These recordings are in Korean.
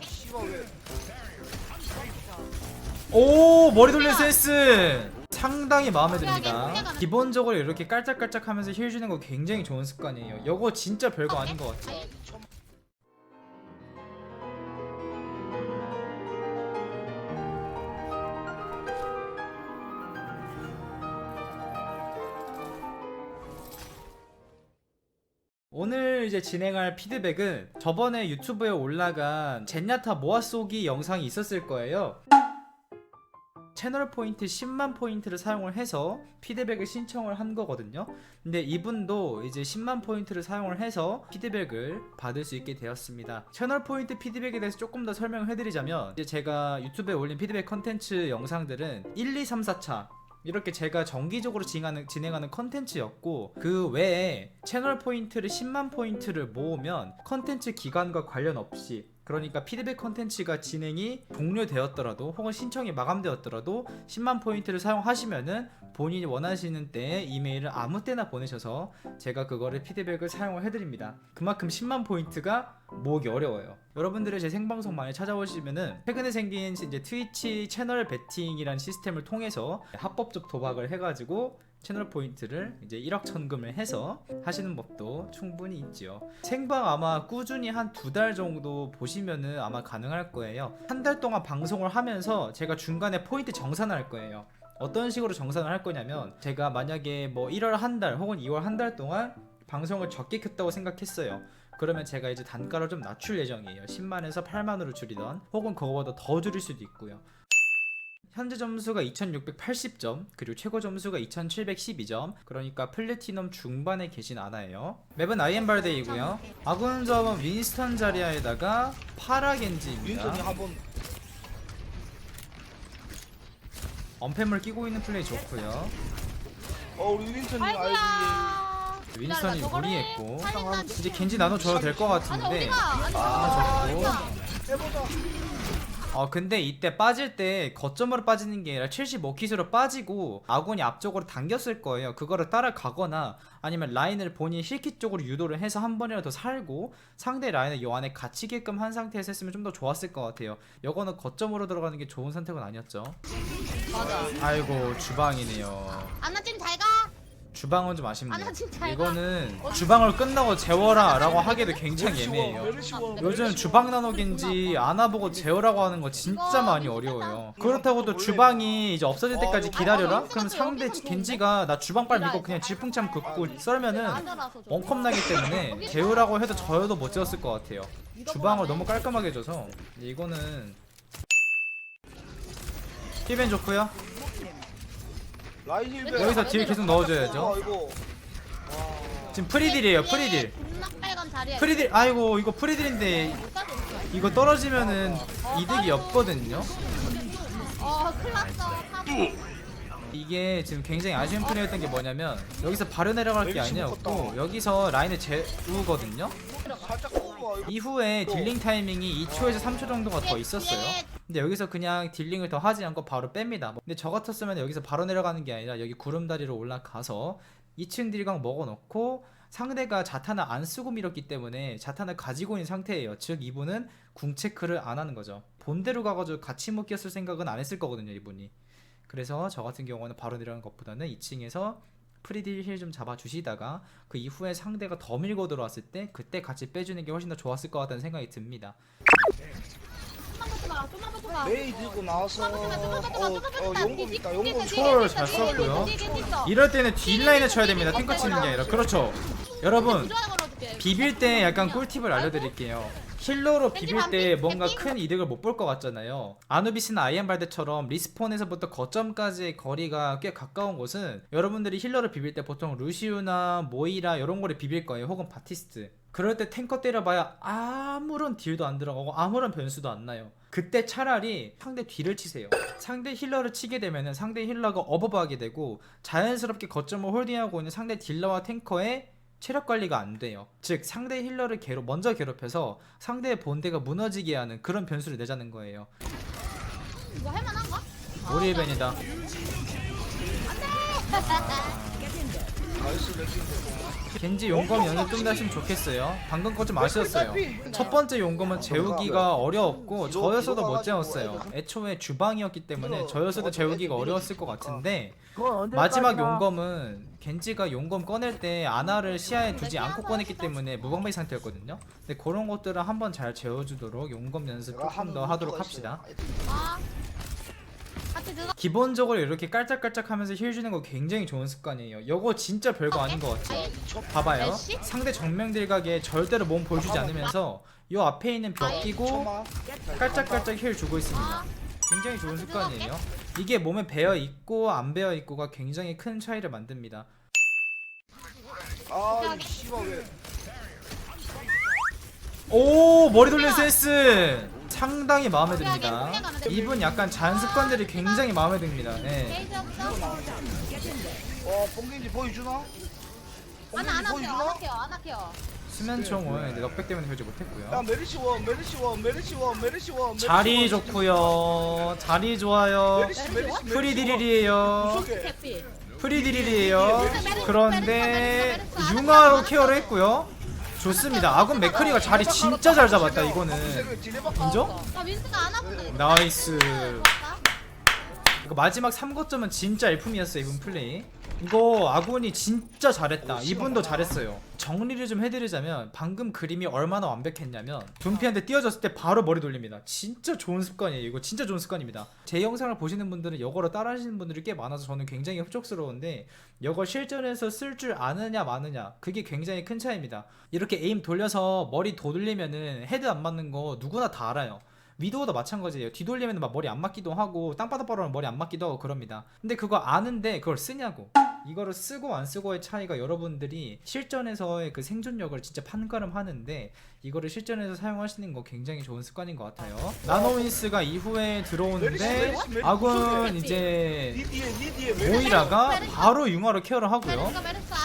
씨발 왜? 오 머리 돌리는 센스 상당히 마음에 듭니다. 기본적으로 이렇게 깔짝깔짝 하면서 힐 주는 거 굉장히 좋은 습관이에요. 이거 진짜 별거 아닌 것 같아 오늘 이제 진행할 피드백은 저번에 유튜브에 올라간 젠야타 모아 쏘기 영상이 있었을 거예요. 채널 포인트 10만 포인트를 사용을 해서 피드백을 신청을 한 거거든요. 근데 이분도 이제 10만 포인트를 사용을 해서 피드백을 받을 수 있게 되었습니다. 채널 포인트 피드백에 대해서 조금 더 설명을 해드리자면 이제 제가 유튜브에 올린 피드백 컨텐츠 영상들은 1, 2, 3, 4차 이렇게 제가 정기적으로 진행하는, 진행하는 컨텐츠였고 그 외에 채널 포인트를 10만 포인트를 모으면 컨텐츠 기간과 관련 없이 그러니까 피드백 컨텐츠가 진행이 종료되었더라도 혹은 신청이 마감되었더라도 10만 포인트를 사용하시면은 본인이 원하시는 때에 이메일을 아무 때나 보내셔서 제가 그거를 피드백을 사용을 해드립니다. 그만큼 10만 포인트가 모으기 어려워요. 여러분들이 제 생방송 많이 찾아오시면은 최근에 생긴 이제 트위치 채널 베팅이라는 시스템을 통해서 합법적 도박을 해가지고 채널 포인트를 이제 1억 천금을 해서 하시는 법도 충분히 있지요. 생방 아마 꾸준히 한 두 달 정도 보시면은 아마 가능할 거예요. 한 달 동안 방송을 하면서 제가 중간에 포인트 정산을 할 거예요. 어떤 식으로 정산을 할 거냐면 제가 만약에 뭐 1월 한 달 혹은 2월 한 달 동안 방송을 적게 켰다고 생각했어요. 그러면 제가 이제 단가를 좀 낮출 예정이에요. 10만에서 8만으로 줄이던 혹은 그거보다 더 줄일 수도 있고요. 현재 점수가 2680점 그리고 최고 점수가 2712점 그러니까 플래티넘 중반에 계신 아나예요 맵은 아이엠발데이고요 아군 조합은 윈스턴 자리아에다가 파라겐지입니다 윈턴이 한번 언패물 끼고 있는 플레이 좋고요 어 우리 윈턴이 알지. 아이고야. 윈스턴이 기다려, 저거를 무리했고 이제 겐지 나눠줘도 될것 아니 같은데? 아니 아? 해보자. 어 근데 이때 빠질 때 거점으로 빠지는 게 아니라 75킷으로 빠지고 아군이 앞쪽으로 당겼을 거예요 그거를 따라가거나 아니면 라인을 본인 힐킷 쪽으로 유도를 해서 한 번이라도 살고 상대 라인을 요 안에 갇히게끔 한 상태에서 했으면 좀 더 좋았을 것 같아요 요거는 거점으로 들어가는 게 좋은 선택은 아니었죠 맞아. 아이고 주방이네요 안나 찜 잘 가. 주방은 좀 아쉽네요 아, 나 진짜 이거는 주방을 끝나고 재워라 라고 하기도 굉장히 애매해요. 요즘 주방 나노겐지 아나보고 재우라고 하는 거 진짜 많이 어려워요. 그렇다고 또 주방이 이제 없어질 때까지 기다려라? 그럼 상대 겐지가 나 주방 빨 믿고 그냥 질풍참 긋고 썰면은 앉아라서 좀. 엉컵 나기 때문에 재우라고 해도 저여도 못 재웠을 것 같아요. 주방을 너무 깔끔하게 해줘서 이거는 힐벤 좋고요. 라인 힐베. 여기서 딜 계속 넣어줘야죠. 와. 지금 프리딜이에요. 프리딜. 빨간. 프리딜. 아이고 이거 프리딜인데 이거 떨어지면은 이득이 없거든요. 어. 이게 지금 굉장히 아쉬운 플레이였던 게 뭐냐면 여기서 바로 내려갈 게 아니었고 여기서 라인을 재우거든요 살짝. 이후에 딜링 타이밍이 2초에서 3초 정도가 더 있었어요. 근데 여기서 그냥 딜링을 더 하지 않고 바로 뺍니다. 근데 저 같았으면 여기서 바로 내려가는 게 아니라 여기 구름다리로 올라가서 2층 딜강 먹어놓고 상대가 자탄을 안 쓰고 밀었기 때문에 자탄을 가지고 있는 상태예요. 즉 이분은 궁 체크를 안 하는 거죠. 본대로 가가지고 같이 묶였을 생각은 안 했을 거거든요 이분이. 그래서 저 같은 경우는 바로 내려가는 것보다는 2층에서 프리딜 힐 좀 잡아주시다가 그 이후에 상대가 더 밀고 들어왔을 때 그때 같이 빼주는 게 훨씬 더 좋았을 것 같다는 생각이 듭니다. 좀만. 좀만. 메이 들고 나와서 어, 어 용검 있다. 용검 초월 잘 썼고요. 이럴 때는 뒷라인을 쳐야 됩니다. 탱커 치는 게 아니라 그렇죠. 여러분 비빌 때 약간 꿀팁을 알려드릴게요. 힐러로 비빌 때 뭔가 큰 이득을 못 볼 것 같잖아요. 아누비스나 아이엠발드처럼 리스폰에서부터 거점까지의 거리가 꽤 가까운 곳은 여러분들이 힐러를 비빌 때 보통 루시우나 모이라 이런 거를 비빌 거예요. 혹은 바티스트. 그럴 때 탱커 때려봐야 아무런 딜도 안 들어가고 아무런 변수도 안 나요. 그때 차라리 상대 뒤를 치세요. 상대 힐러를 치게 되면은 상대 힐러가 어버버하게 되고 자연스럽게 거점을 홀딩하고 있는 상대 딜러와 탱커의 체력 관리가 안 돼요. 즉 상대 힐러를 괴롭 먼저 괴롭혀서 상대의 본대가 무너지게 하는 그런 변수를 내자는 거예요. 이거 할만한가? 오리벤이다. 나이스 레킹 겐지 용검 연습 좀더 했으면 좋겠어요. 방금 거 좀 아쉬웠어요. 첫 번째 용검은 재우기가 어려웠고 저였어도 못 재웠어요. 애초에 주방이었기 때문에 저였어도 재우기가 어려웠을 것 같은데 마지막 용검은 겐지가 용검 꺼낼 때 아나를 시야에 두지 않고 꺼냈기 때문에 무방비 상태였거든요. 근데 그런 것들을 한번 잘 재워주도록 용검 연습 조금 더 하도록 합시다. 아 기본적으로 이렇게 깔짝깔짝 하면서 힐 주는 거 굉장히 좋은 습관이에요. 이거 진짜 별거 아닌 것 같죠? 봐봐요. 상대 정면 딜각에 절대로 몸 보여주지 않으면서 요 앞에 있는 벽 끼고 깔짝깔짝 힐 주고 있습니다. 아 굉장히 좋은 습관이에요. 이게 몸에 배어 있고 안 배어 있고가 굉장히 큰 차이를 만듭니다. 아 씨발 왜 오 머리 돌리는 센스 상당히 마음에 듭니다. 이분 약간 잔 습관들이 굉장히 마음에 듭니다. 네. 게이지 없어 어 뽕겐지 보여주나? 아나 안 할게요 안 보여주나? 할게요 안 할게요 수면총은 이제 넉백 때문에 야 못했고요. 메르시 원 메르시 원 메르시 원 메르시 원 메르시 자리 원. 좋고요. 자리 좋아요. 메르시 메르시 프리디릴이에요. 개피 프리디릴이에요. 그런데 융화로 케어를 했고요. 좋습니다. 아군 맥크리가 자리 진짜 잘 잡았다 이거는. 인정? 아 윈스가 안 아프네 나이스. 이거 마지막 3거점은 진짜 일품이었어요 이분 플레이. 이거 아군이 진짜 잘했다. 이분도 잘했어요. 정리를 좀 해드리자면 방금 그림이 얼마나 완벽했냐면 둠피한테 띄워졌을 때 바로 머리 돌립니다. 진짜 좋은 습관이에요. 이거 진짜 좋은 습관입니다. 제 영상을 보시는 분들은 이거로 따라 하시는 분들이 꽤 많아서 저는 굉장히 흡족스러운데 이걸 실전에서 쓸 줄 아느냐 마느냐 그게 굉장히 큰 차이입니다. 이렇게 에임 돌려서 머리 도돌리면은 헤드 안 맞는 거 누구나 다 알아요. 위도우도 마찬가지예요. 뒤돌리면 막 머리 안 맞기도 하고 땅바닥 바로는 머리 안 맞기도 하고 그럽니다. 근데 그거 아는데 그걸 쓰냐고. 이거를 쓰고 안 쓰고의 차이가 여러분들이 실전에서의 그 생존력을 진짜 판가름하는데 이거를 실전에서 사용하시는 거 굉장히 좋은 습관인 것 같아요. 나노윈스가 이후에 들어오는데 아군 이제 모이라가 바로 융화로 케어를 하고요.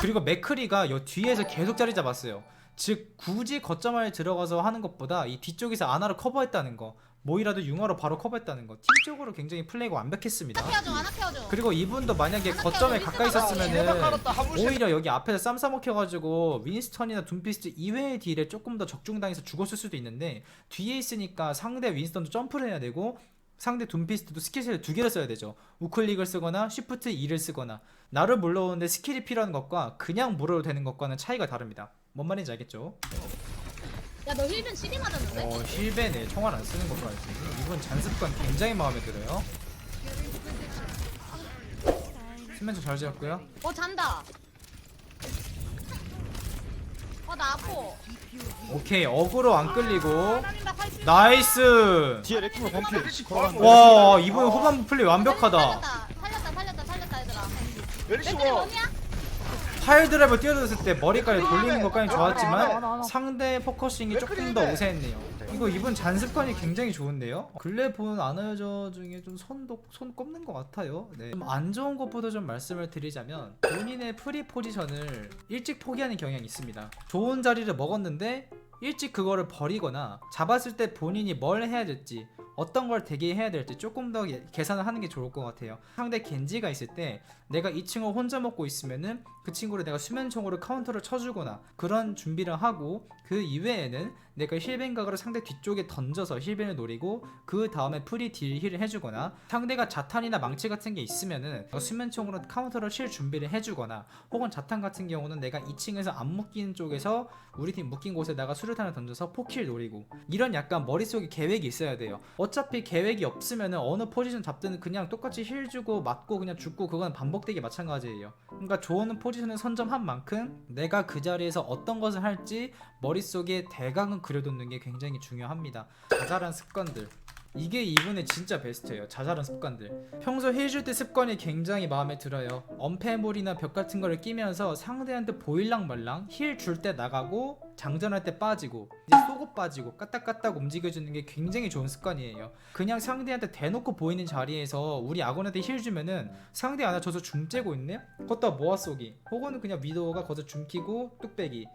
그리고 맥크리가 요 뒤에서 계속 자리 잡았어요. 즉 굳이 거점을 들어가서 하는 것보다 이 뒤쪽에서 아나를 커버했다는 거 모이라도 융화로 바로 커버했다는 거 팀적으로 굉장히 플레이가 완벽했습니다. 안 그리고 이분도 만약에 거점에 가까이 있었으면은 오히려 여기 앞에서 쌈 싸먹혀가지고 윈스턴이나 둠피스트 이외의 딜에 조금 더 적중당해서 죽었을 수도 있는데 뒤에 있으니까 상대 윈스턴도 점프를 해야 되고 상대 둠피스트도 스킬을 두 개를 써야 되죠. 우클릭을 쓰거나 쉬프트 2를 쓰거나. 나를 물러오는데 스킬이 필요한 것과 그냥 물어도 되는 것과는 차이가 다릅니다 뭔 말인지 알겠죠? 야너 힐벤 12 맞았는데? 어 힐벤에 총알 안 쓰는 것도 알지 이분 잔습관 굉장히 마음에 들어요. 수면총 잘 지었고요. 어 잔다. 어 나 아파. 오케이 어그로 안 끌리고. 나 있어 나이스! 뒤에 레킹볼 범피. 와 이분 후반부 플레이 완벽하다. 살렸다 살렸다 살렸다 얘들아. 메르시 원이야? 파일 드라이브 뛰어들었을 때 머리까지 돌리는 것까지 좋았지만 상대 포커싱이 조금 더 우세했네요. 이거 이분 잔습관이 굉장히 좋은데요? 근래 본 아나여자 중에 좀 손도 손 꼽는 것 같아요. 네. 좀안 좋은 것보다 좀 말씀을 드리자면 본인의 프리 포지션을 일찍 포기하는 경향이 있습니다. 좋은 자리를 먹었는데 일찍 그거를 버리거나 잡았을 때 본인이 뭘 해야 될지 어떤 걸 대기해야 될지 조금 더 예- 계산을 하는 게 좋을 것 같아요. 상대 겐지가 있을 때 내가 이 친구 혼자 먹고 있으면은 그 친구를 내가 수면총으로 카운터를 쳐주거나 그런 준비를 하고 그 이외에는 내가 힐벤각으로 상대 뒤쪽에 던져서 힐벤을 노리고 그 다음에 프리 딜 힐을 해주거나 상대가 자탄이나 망치 같은 게 있으면은 수면총으로 카운터를 칠 준비를 해주거나 혹은 자탄 같은 경우는 내가 2층에서 안 묶이는 쪽에서 우리 팀 묶인 곳에다가 수류탄을 던져서 포킬 노리고 이런 약간 머릿속에 계획이 있어야 돼요. 어차피 계획이 없으면은 어느 포지션 잡든 그냥 똑같이 힐 주고 맞고 그냥 죽고 그건 반복되기 마찬가지예요. 그러니까 좋은 포지션을 선점한 만큼 내가 그 자리에서 어떤 것을 할지 머릿속에 대강은 그려놓는 게 굉장히 중요합니다 자잘한 습관들 이게 이분의 진짜 베스트예요. 자잘한 습관들. 평소 힐줄때 습관이 굉장히 마음에 들어요. 엄폐물이나 벽 같은 거를 끼면서 상대한테 보일랑 말랑 힐 줄 때 나가고 장전할 때 빠지고 이제 쏘고 빠지고 까딱까딱 움직여주는 게 굉장히 좋은 습관이에요. 그냥 상대한테 대놓고 보이는 자리에서 우리 아군한테 힐 주면은 상대 저서 줌 째고 있네? 걷다 모아 쏘기 혹은 그냥 미도가 거기서 줌 끼고 뚝배기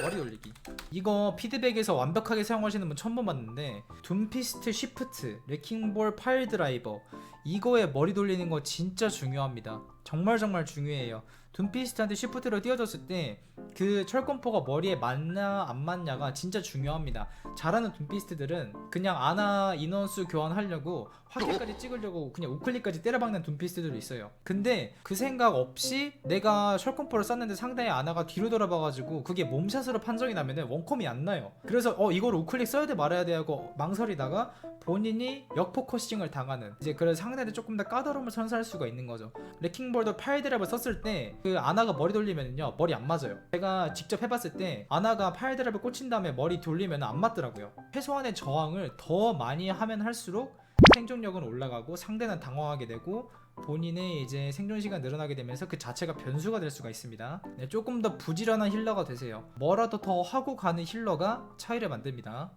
머리 돌리기. 이거 피드백에서 완벽하게 사용하시는 분 처음 봤는데 둠피스트 쉬프트 레킹볼 파일 드라이버. 이거에 머리 돌리는 거 진짜 중요합니다. 정말 정말 중요해요 둠피스트한테 시프트로 띄워줬을 때 그 철권포가 머리에 맞나 안 맞냐가 진짜 중요합니다. 잘하는 둠피스트들은 그냥 아나 인원수 교환하려고 화킬까지 찍으려고 그냥 우클릭까지 때려박는 둠피스트들도 있어요. 근데 그 생각 없이 내가 철권포를 쐈는데 상대의 아나가 뒤로 돌아봐가지고 그게 몸샷으로 판정이 나면은 원컴이 안 나요. 그래서 어 이걸 우클릭 써야 돼 말아야 돼 하고 망설이다가 본인이 역포커싱을 당하는 이제 그래서 상대한테 조금 더 까다로움을 선사할 수가 있는 거죠. 레킹볼도 파일드랍을 썼을 때그 아나가 머리 돌리면요 머리 안 맞아요. 제가 직접 해봤을 때 아나가 파일드랍을 꽂힌 다음에 머리 돌리면 안 맞더라고요. 최소한의 저항을 더 많이 하면 할수록 생존력은 올라가고 상대는 당황하게 되고 본인의 이제 생존 시간 늘어나게 되면서 그 자체가 변수가 될 수가 있습니다. 네, 조금 더 부지런한 힐러가 되세요. 뭐라도 더 하고 가는 힐러가 차이를 만듭니다.